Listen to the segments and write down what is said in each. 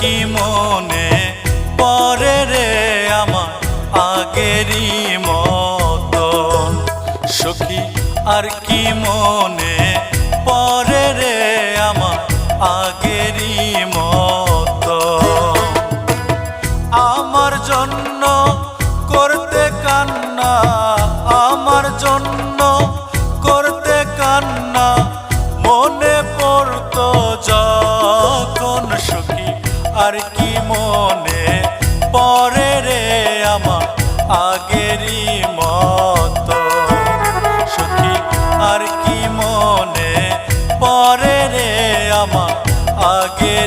কি মনে পরে রে আমার আগেরই মতন? সখী, আর কি মনে পরে রে আমার আগেরই মতন? আমার জন্য করতে কান্না, আমার জন্য করতে কান্না আর কি মনে পরে রে আমার আগেরই মত? সুখী, আর কি মনে পরে রে আমার আগেরই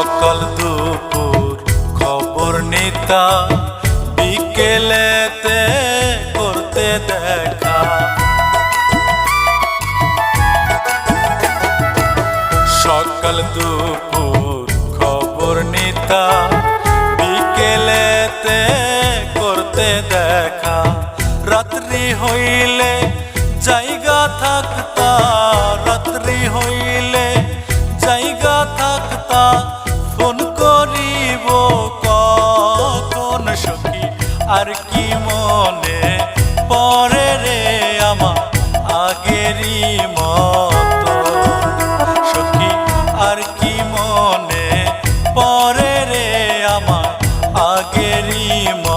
সকাল দুপুর খবর নিতা বিকেলেতে করতে দেখা। সকাল দুপুর খবর নিতা বিকেলেতে করতে দেখা। রাত্রি হইলে ফোন করিব কখন সখী? আর কি মনে পরে রে আমার আগেরই মত? সখী, আর কি মনে পরে রে আমার আগেরই মতো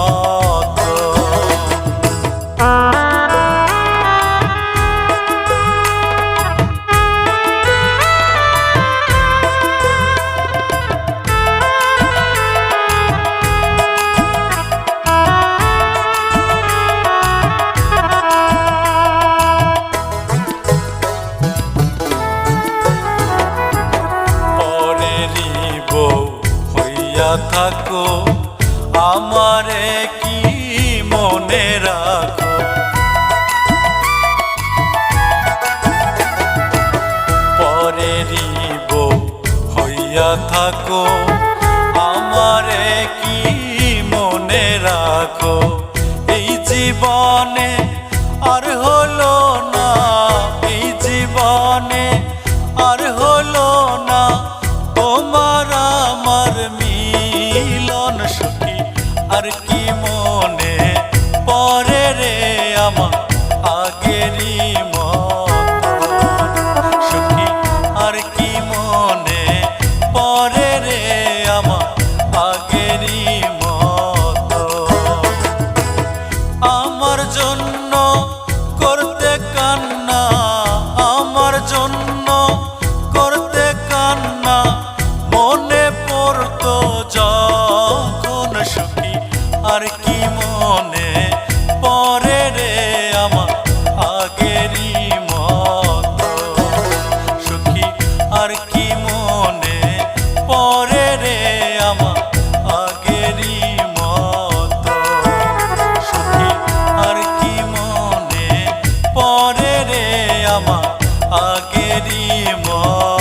থাকো, আমারে কি মনে রাখো? পরেরিব হইয়া থাকো, আমারে কি মনে রাখো? এই জীবনে আর পরে আগেরি মা